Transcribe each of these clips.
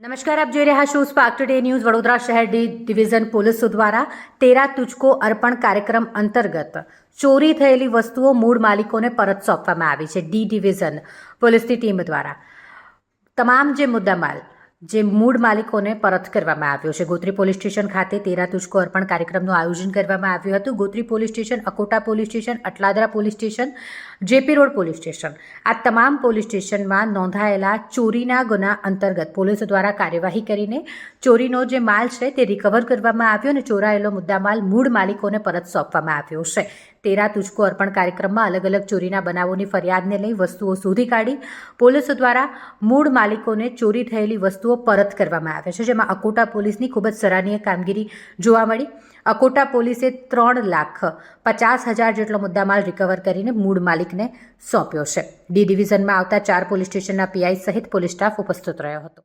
નમસ્કાર, આપ જોઈ રહ્યા છો સ્પાર્ક ટુડે ન્યૂઝ વડોદરા શહેર ડી ડિવિઝન પોલીસ દ્વારા તેરા તુચકો અર્પણ કાર્યક્રમ અંતર્ગત ચોરી થયેલી વસ્તુઓ મૂળ માલિકોને પરત સોંપવામાં આવી છે ડી ડિવિઝન પોલીસની ટીમ દ્વારા. તમામ જે મુદ્દામાલ જે મૂળ માલિકોને પરત કરવામાં આવ્યો છે. ગોત્રી પોલીસ સ્ટેશન ખાતે તેરા તુચકો અર્પણ કાર્યક્રમનું આયોજન કરવામાં આવ્યું હતું. Gotri police station, Akota police station, Atladara police station, JP road police station આ તમામ પોલીસ સ્ટેશનમાં નોંધાયેલા ચોરીના ગુના અંતર્ગત પોલીસ દ્વારા કાર્યવાહી કરીને ચોરીનો જે માલ છે તે રિકવર કરવામાં આવ્યો અને ચોરાયેલો મુદ્દામાલ મૂળ માલિકોને પરત સોંપવામાં આવ્યો છે. તેરા તુચકો અર્પણ કાર્યક્રમમાં અલગ અલગ ચોરીના બનાવોની ફરિયાદને લઈ વસ્તુઓ શોધી કાઢી પોલીસ દ્વારા મૂળ માલિકોને ચોરી થયેલી વસ્તુઓ પરત કરવામાં આવે છે, જેમાં અકોટા પોલીસની ખૂબ જ સરાહનીય કામગીરી જોવા મળી. અકોટા પોલીસે ત્રણ લાખ પચાસ હજાર જેટલો મુદ્દામાલ રિકવર કરીને મૂળ માલિકને સોંપ્યો છે. ડી ડિવિઝનમાં આવતા ચાર પોલીસ સ્ટેશનના પીઆઈ સહિત પોલીસ સ્ટાફ ઉપસ્થિત રહ્યો હતો.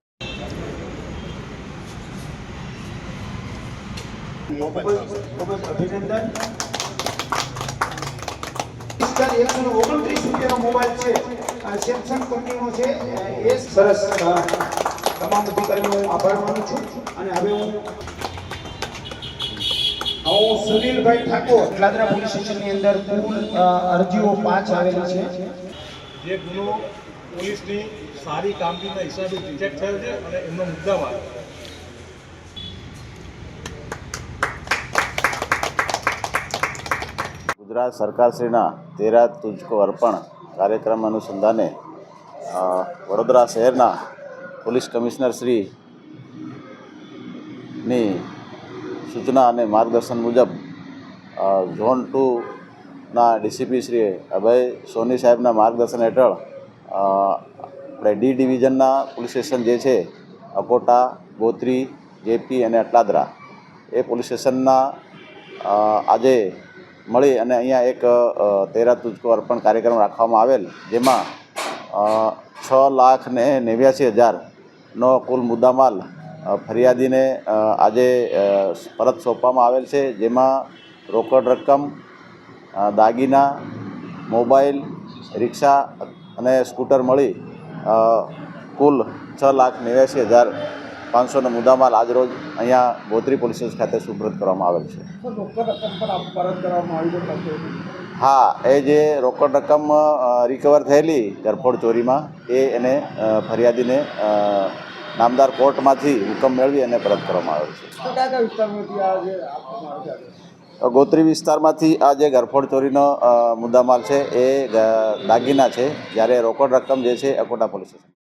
ખૂબ જ એકસો ને ઓગણત્રીસ રૂપિયાનો મોબાઈલ છે. આ સેમસંગ કંપનીનો છે. એ સરસ તમામ અધિકારીનો હું આભાર માનું છું. અને હવે હું હું સુનિલભાઈ ઠાકોર. લાદરા પોલીસ સ્ટેશનની અંદર કુલ અરજીઓ પાંચ આવેલી છે. જે ગુનો પોલીસની સારી કામગીરીના હિસાબે ડિટેક્ટ થયો છે અને એમનો મુદ્દામાલ. ગુજરાત સરકારશ્રીના તેરા તુજકો અર્પણ કાર્યક્રમ અનુસંધાને વડોદરા શહેરના પોલીસ કમિશનર શ્રીની સૂચના અને માર્ગદર્શન મુજબ ઝોન ટુના ડીસીપી શ્રી અભય સોની સાહેબના માર્ગદર્શન હેઠળ આપણે ડી ડિવિઝનના પોલીસ સ્ટેશન જે છે, અકોટા, ગોત્રી, જેપી અને અટલાદરા, એ પોલીસ સ્ટેશનના આજે મળી અને અહીંયા એક તેરા તુજકો અર્પણ કાર્યક્રમ રાખવામાં આવેલ, જેમાં છ લાખ ને નેવ્યાસી હજારનો કુલ મુદ્દામાલ ફરિયાદીને આજે પરત સોંપવામાં આવેલ છે, જેમાં રોકડ રકમ દાગીના, મોબાઈલ, રિક્ષા અને સ્કૂટર મળી કુલ છ લાખ નેવ્યાસી હજાર પાંચસોનો મુદ્દામાલ આજરોજ અહીંયા ગોત્રી પોલીસ સ્ટેશન ખાતે સુપ્રત કરવામાં આવેલ છે. હા એ જે રોકડ રકમ રિકવર થયેલી ગરફોડ ચોરીમાં એ એને ફરિયાદીને નામદાર કોર્ટમાંથી હુકમ મેળવી અને પરત કરવામાં આવેલ છે. ગોત્રી વિસ્તારમાંથી આ જે ગરફોડ ચોરીનો મુદ્દામાલ છે એ દાગીના છે જ્યારે રોકડ રકમ જે છે અકોટા પોલીસ સ્ટેશન